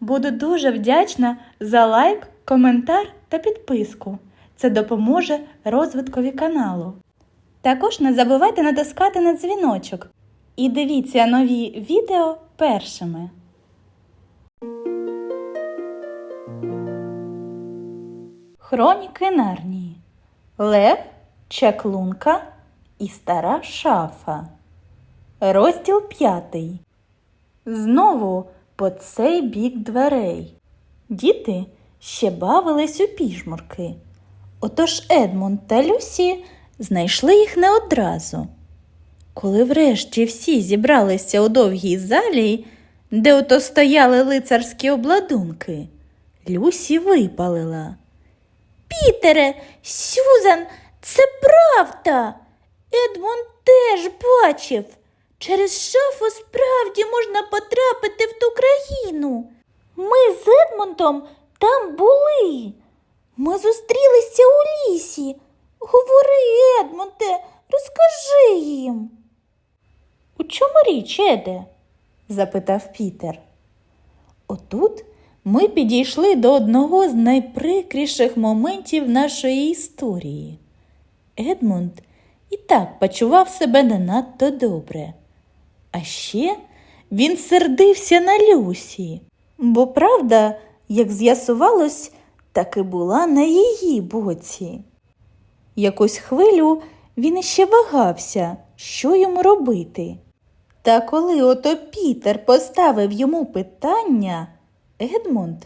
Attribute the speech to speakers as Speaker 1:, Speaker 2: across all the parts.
Speaker 1: Буду дуже вдячна за лайк, коментар та підписку. Це допоможе розвиткові каналу. Також не забувайте натискати на дзвіночок і дивіться нові відео першими. Хроніки Нарнії Лев, Чаклунка і стара шафа. Розділ п'ятий. Знову по цей бік дверей. Діти ще бавились у піжмурки. Отож Едмунд та Люсі знайшли їх не одразу. Коли врешті всі зібралися у довгій залі, де ото стояли лицарські обладунки, Люсі випалила. Пітере, Сюзан, це правда. Едмунд теж бачив. Через шафу справді можна потрапити в ту країну. Ми з Едмундом там були. Ми зустрілися у лісі. Говори, Едмунде, розкажи їм. У чому річ, Еде? запитав Пітер. Отут ми підійшли до одного з найприкріших моментів нашої історії. Едмунд і так почував себе не надто добре. А ще він сердився на Люсі, бо правда, як з'ясувалось, таки була на її боці. Якусь хвилю він іще вагався, що йому робити. Та коли ото Пітер поставив йому питання, Едмунд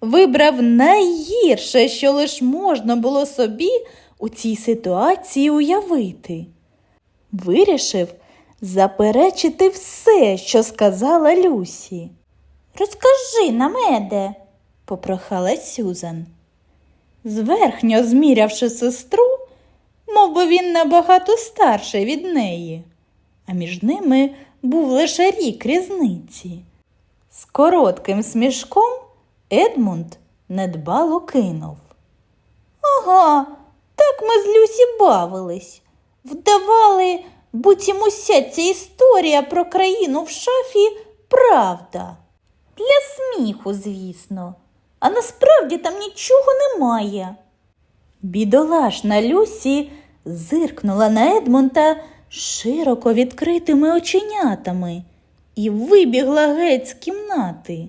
Speaker 1: вибрав найгірше, що лиш можна було собі у цій ситуації уявити. Вирішив заперечити все, що сказала Люсі. Розкажи нам, Еде, попрохала Сюзан. Зверхньо змірявши сестру, мов би він набагато старший від неї, а між ними був лише рік різниці. З коротким смішком Едмунд недбало кинув. Ага, так ми з Люсі бавились. Вдавали, буцім уся ця історія про країну в шафі правда. Для сміху, звісно, а насправді там нічого немає. Бідолашна Люсі зиркнула на Едмунта широко відкритими оченятами і вибігла геть з кімнати.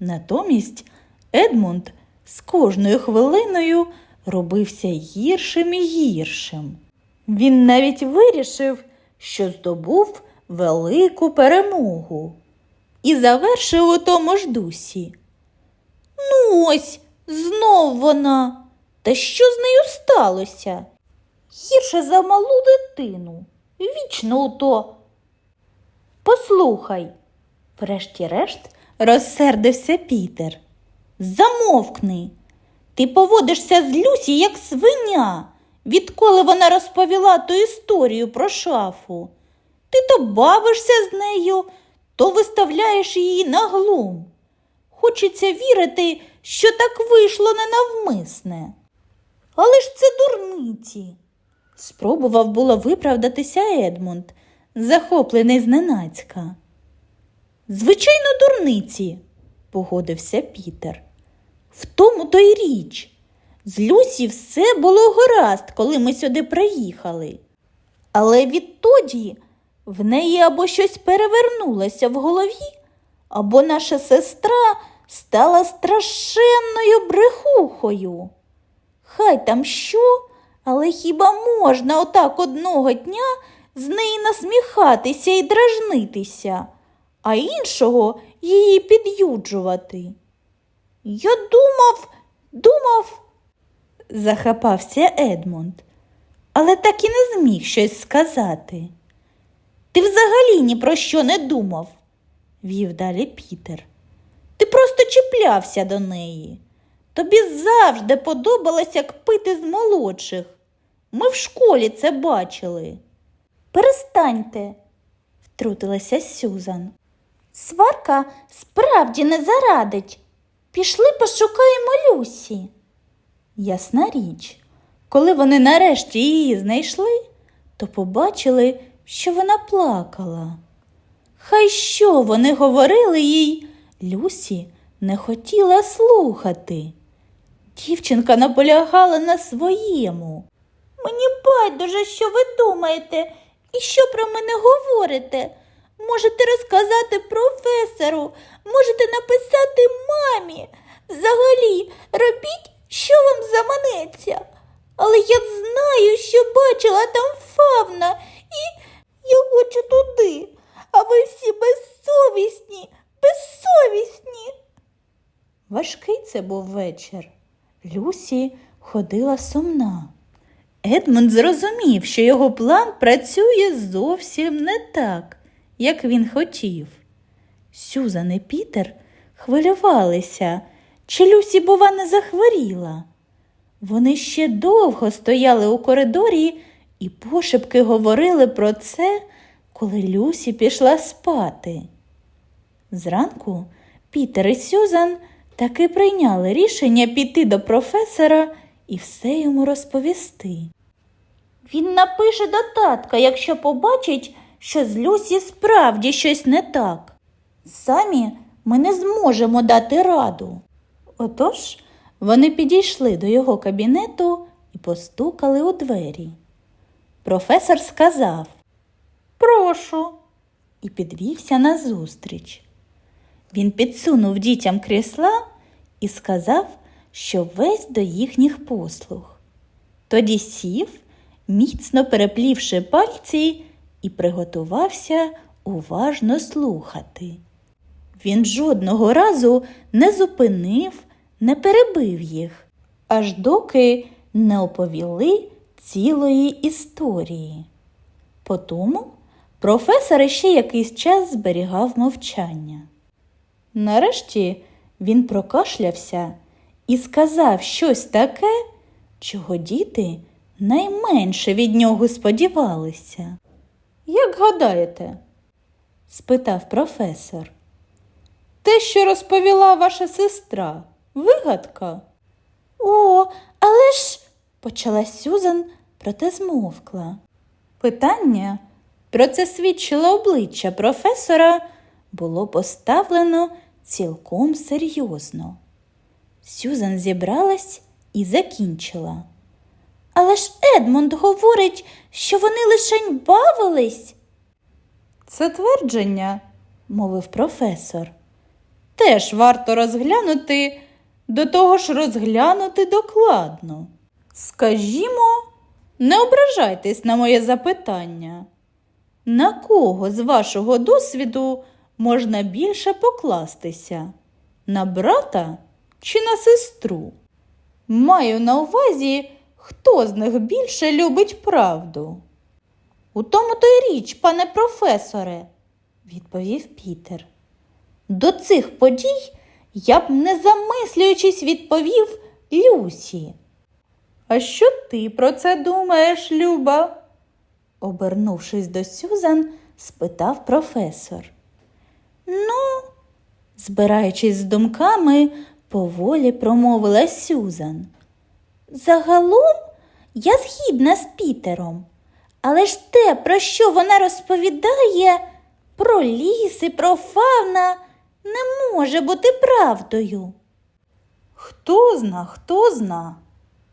Speaker 1: Натомість Едмунд з кожною хвилиною робився гіршим і гіршим. Він навіть вирішив, що здобув велику перемогу і завершив у тому ж дусі. Ну ось, знов вона. Та що з нею сталося? Гірше за малу дитину. Вічно ото. Послухай, врешті-решт розсердився Пітер. Замовкни. Ти поводишся з Люсі, як свиня, відколи вона розповіла ту історію про шафу. Ти то бавишся з нею, то виставляєш її на глум. Хочеться вірити, що так вийшло ненавмисне. Але ж це дурниці. Спробував було виправдатися Едмунд, захоплений зненацька. Звичайно, дурниці, погодився Пітер. В тому то й річ. З Люсі все було гаразд, коли ми сюди приїхали. Але відтоді в неї або щось перевернулося в голові, або наша сестра стала страшенною брехухою. Хай там що, але хіба можна отак одного дня з неї насміхатися і дражнитися, а іншого її під'юджувати? Я думав, думав, захапався Едмунд, але так і не зміг щось сказати. Ти взагалі ні про що не думав, вів далі Пітер. Ти просто чіплявся до неї. Тобі завжди подобалось, як пити з молодших. Ми в школі це бачили. Перестаньте, втрутилася Сюзан. Сварка справді не зарадить. Пішли пошукаємо Люсі. Ясна річ, коли вони нарешті її знайшли, то побачили, що вона плакала. Хай що вони говорили їй, Люсі не хотіла слухати. Дівчинка наполягала на своєму. Мені байдуже, що ви думаєте і що про мене говорите. Можете розказати професору, можете написати мамі. Взагалі, робіть, що вам заманеться. Але я знаю, що бачила там фавна, і я хочу туди. А ви всі безсовісні, безсовісні. Важкий це був вечір. Люсі ходила сумна. Едмунд зрозумів, що його план працює зовсім не так, як він хотів. Сюзан і Пітер хвилювалися, чи Люсі, бува, не захворіла. Вони ще довго стояли у коридорі і пошепки говорили про це, коли Люсі пішла спати. Зранку Пітер і Сюзан таки прийняли рішення піти до професора і все йому розповісти. Він напише до татка, якщо побачить, що з Люсі справді щось не так. Самі ми не зможемо дати раду. Отож вони підійшли до його кабінету і постукали у двері. Професор сказав Прошу, і підвівся назустріч. Він підсунув дітям крісла і сказав, що весь до їхніх послуг. Тоді сів, міцно переплівши пальці, і приготувався уважно слухати. Він жодного разу не зупинив, не перебив їх, аж доки не оповіли цілої історії. Потому професор ще якийсь час зберігав мовчання. Нарешті він прокашлявся і сказав щось таке, чого діти найменше від нього сподівалися. Як гадаєте? спитав професор. Те, що розповіла ваша сестра, вигадка. О, але ж, почала Сюзан, проте змовкла. Питання про це свідчило обличчя професора було поставлено цілком серйозно. Сюзан зібралась і закінчила. Але ж Едмунд говорить, що вони лишень бавились. Це твердження, мовив професор. Теж варто розглянути, до того ж розглянути докладно. Скажімо, не ображайтесь на моє запитання. На кого з вашого досвіду можна більше покластися? На брата чи на сестру? Маю на увазі, хто з них більше любить правду. У тому то й річ, пане професоре, відповів Пітер. До цих подій я б, не замислюючись, відповів Люсі. А що ти про це думаєш, Люба? обернувшись до Сюзан, спитав професор. Ну, збираючись з думками, поволі промовила Сюзан. Загалом я згідна з Пітером, але ж те, про що вона розповідає, про ліс і про фавна, не може бути правдою. Хто зна, хто зна,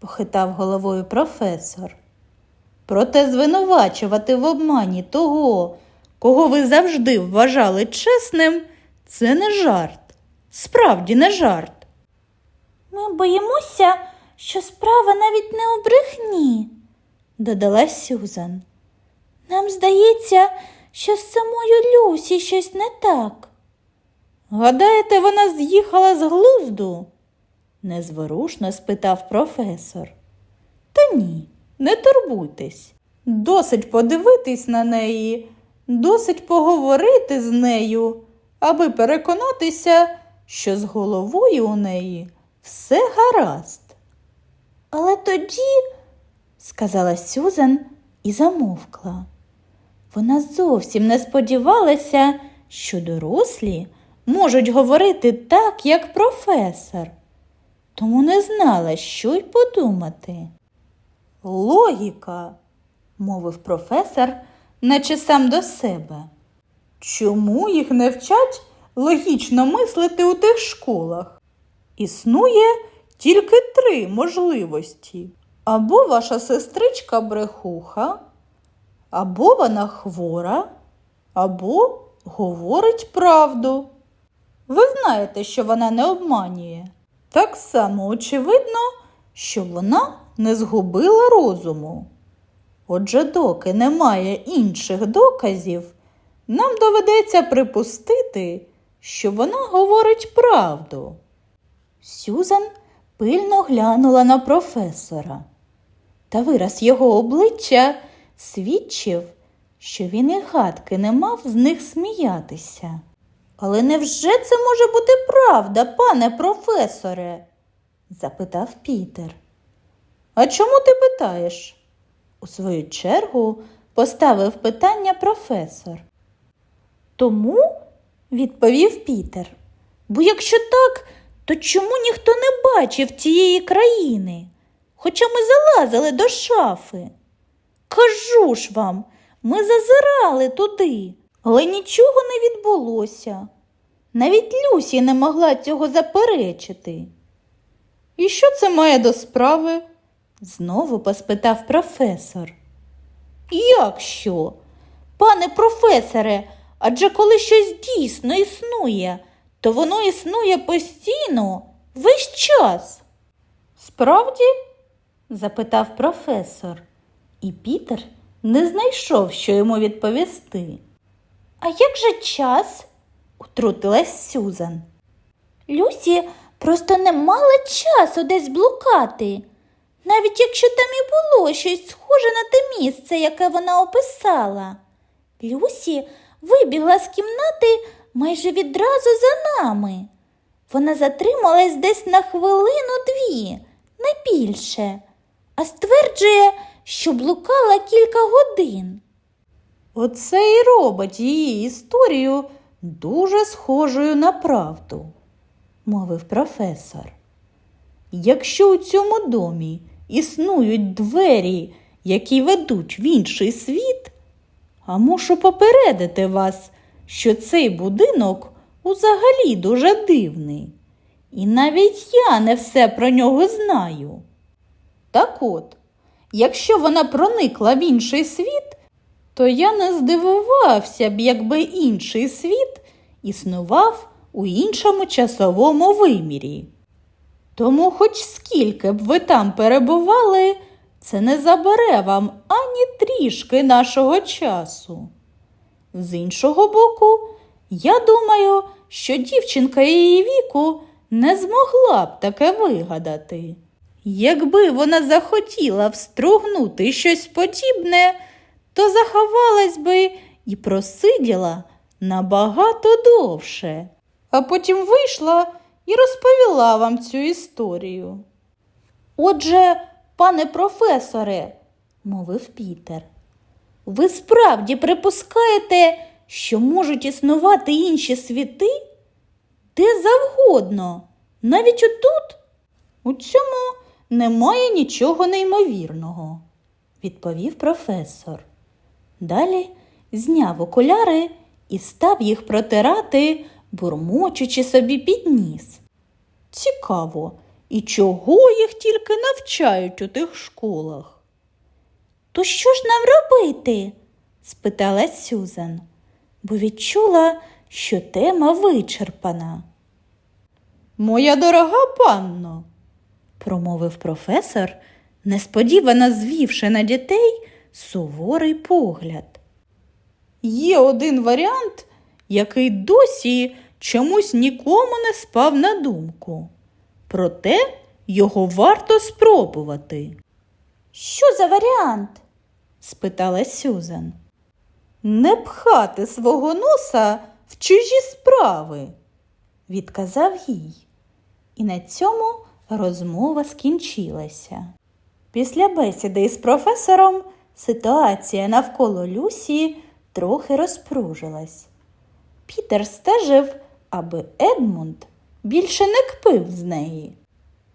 Speaker 1: похитав головою професор. Проте звинувачувати в обмані того, кого ви завжди вважали чесним, це не жарт. Справді не жарт. Ми боїмося, що справа навіть не у брехні, додала Сюзан. Нам здається, що з самою Люсі щось не так. Гадаєте, вона з'їхала з глузду? незворушно спитав професор. Та ні, не турбуйтесь. Досить подивитись на неї, досить поговорити з нею, аби переконатися, що з головою у неї все гаразд. Але тоді, сказала Сюзан і замовкла. Вона зовсім не сподівалася, що дорослі можуть говорити так, як професор, тому не знала, що й подумати. Логіка, мовив професор, наче сам до себе. Чому їх не вчать логічно мислити у тих школах. Існує тільки три можливості. Або ваша сестричка брехуха, або вона хвора, або говорить правду. Ви знаєте, що вона не обманює. Так само очевидно, що вона не згубила розуму. Отже, доки немає інших доказів, нам доведеться припустити, що вона говорить правду. Сюзан пильно глянула на професора, та вираз його обличчя свідчив, що він і гадки не мав з них сміятися. Але невже це може бути правда, пане професоре? запитав Пітер. А чому ти питаєш? У свою чергу поставив питання професор. Тому, відповів Пітер, бо якщо так, то чому ніхто не бачив цієї країни? Хоча ми залазили до шафи. Кажу ж вам, ми зазирали туди, але нічого не відбулося. Навіть Люсі не могла цього заперечити. І що це має до справи? знову поспитав професор. Як що? Пане професоре, адже коли щось дійсно існує, то воно існує постійно, весь час. Справді? запитав професор, і Пітер не знайшов, що йому відповісти. А як же час? утрутилась Сюзан. Люсі просто не мала часу десь блукати, навіть якщо там і було щось схоже на те місце, яке вона описала. Люсі вибігла з кімнати майже відразу за нами. Вона затрималась десь на хвилину-дві, не більше, а стверджує, що блукала кілька годин. Оце і робить її історію дуже схожою на правду, мовив професор. Якщо у цьому домі існують двері, які ведуть в інший світ, а мушу попередити вас, що цей будинок узагалі дуже дивний, і навіть я не все про нього знаю. Так от, якщо вона проникла в інший світ, то я не здивувався б, якби інший світ існував у іншому часовому вимірі. Тому, хоч скільки б ви там перебували, це не забере вам ані трішки нашого часу. З іншого боку, я думаю, що дівчинка її віку не змогла б таке вигадати. Якби вона захотіла встругнути щось подібне, то заховалась би і просиділа набагато довше, а потім вийшла і розповіла вам цю історію. Отже, пане професоре, мовив Пітер, ви справді припускаєте, що можуть існувати інші світи? Де завгодно, навіть отут? У цьому немає нічого неймовірного, відповів професор. Далі зняв окуляри і став їх протирати, бурмочучи собі під ніс. Цікаво, і чого їх тільки навчають у тих школах? То що ж нам робити? спитала Сюзан, бо відчула, що тема вичерпана. Моя дорога панно, промовив професор, несподівано звівши на дітей суворий погляд. Є один варіант, який досі чомусь нікому не спав на думку. Проте його варто спробувати. Що за варіант? спитала Сюзан. Не пхати свого носа в чужі справи, відказав їй. І на цьому розмова скінчилася. Після бесіди із професором ситуація навколо Люсі трохи розпружилась. Пітер стежив, аби Едмунд більше не кпив з неї.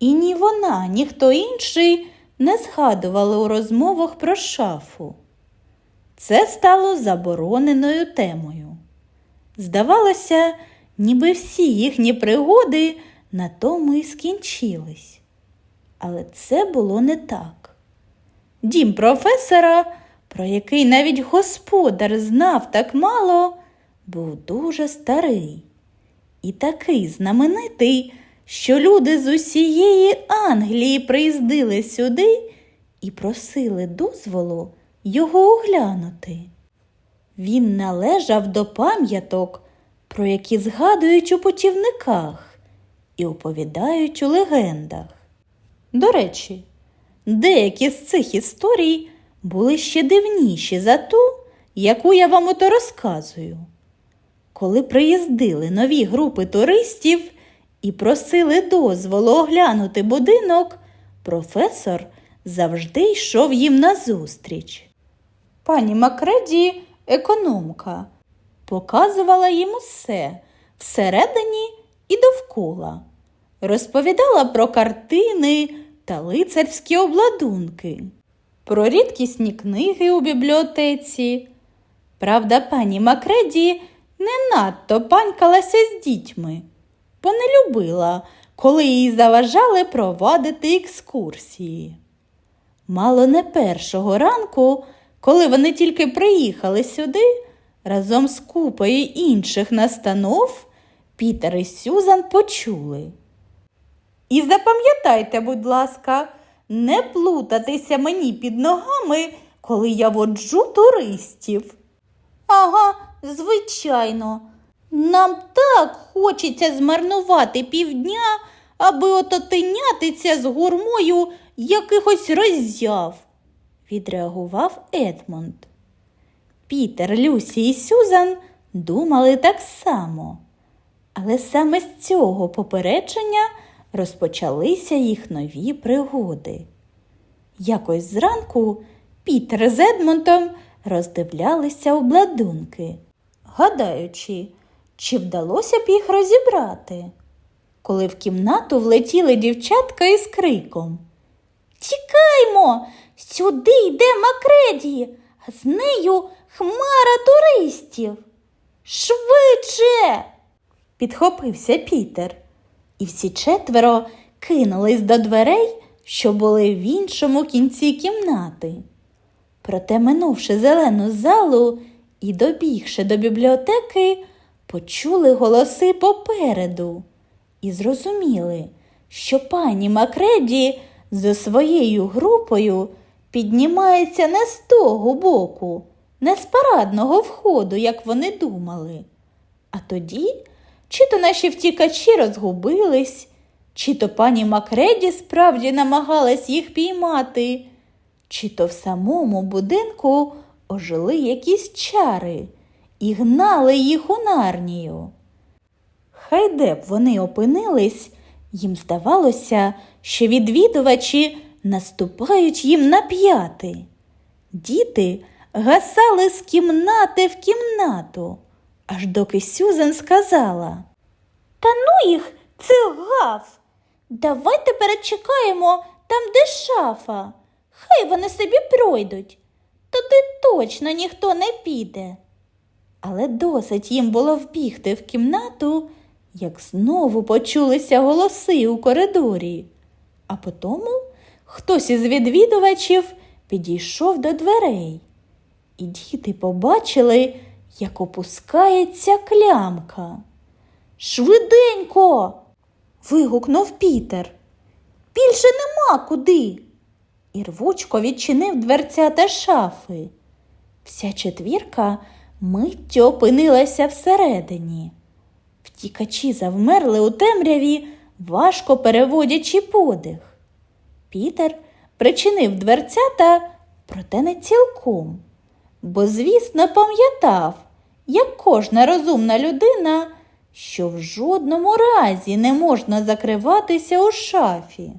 Speaker 1: І ні вона, ні хто інший не згадували у розмовах про шафу. Це стало забороненою темою. Здавалося, ніби всі їхні пригоди на тому і скінчились. Але це було не так. Дім професора, про який навіть господар знав так мало, був дуже старий і такий знаменитий, що люди з усієї Англії приїздили сюди і просили дозволу його оглянути. Він належав до пам'яток, про які згадують у путівниках і оповідають у легендах. До речі, деякі з цих історій були ще дивніші за ту, яку я вам ото розказую. Коли приїздили нові групи туристів і просили дозволу оглянути будинок, професор завжди йшов їм назустріч. Пані Макреді, економка, показувала їм усе всередині і довкола, розповідала про картини та лицарські обладунки, про рідкісні книги у бібліотеці. Правда, пані Макреді не надто панькалася з дітьми, бо не любила, коли їй заважали провадити екскурсії. Мало не першого ранку, коли вони тільки приїхали сюди, разом з купою інших настанов, Пітер і Сюзан почули. І запам'ятайте, будь ласка, не плутатися мені під ногами, коли я воджу туристів. Ага, звичайно. Нам так хочеться змарнувати півдня, аби ототинятися з гурмою якихось роззяв, відреагував Едмонд. Пітер, Люсі і Сюзан думали так само. Але саме з цього попередження розпочалися їх нові пригоди. Якось зранку Пітер з Едмонтом роздивлялися обладунки, гадаючи, чи вдалося б їх розібрати, коли в кімнату влетіли дівчатка із криком. Тікаймо, сюди йде Макреді, а з нею хмара туристів. Швидше. підхопився Пітер, і всі четверо кинулись до дверей, що були в іншому кінці кімнати. Проте, минувши зелену залу і добігши до бібліотеки, почули голоси попереду і зрозуміли, що пані Макреді зі своєю групою піднімається не з того боку, не з парадного входу, як вони думали. А тоді чи то наші втікачі розгубились, чи то пані Макреді справді намагалась їх піймати, чи то в самому будинку ожили якісь чари і гнали їх у нарнію. Хай де б вони опинились, їм здавалося, що відвідувачі наступають їм на п'яти. Діти гасали з кімнати в кімнату, аж доки Сюзан сказала Та ну їх, цих гав! Давайте перечекаємо там, де шафа. Хай вони собі пройдуть. Туди точно ніхто не піде. Але досить їм було вбігти в кімнату, як знову почулися голоси у коридорі. А потому хтось із відвідувачів підійшов до дверей, і діти побачили, як опускається клямка. Швиденько. вигукнув Пітер. Більше нема куди. І рвучко відчинив дверцята шафи. Вся четвірка миттю опинилася всередині. Втікачі завмерли у темряві, важко переводячи подих. Пітер причинив дверцята, проте не цілком, бо, звісно, пам'ятав, як кожна розумна людина, що в жодному разі не можна закриватися у шафі.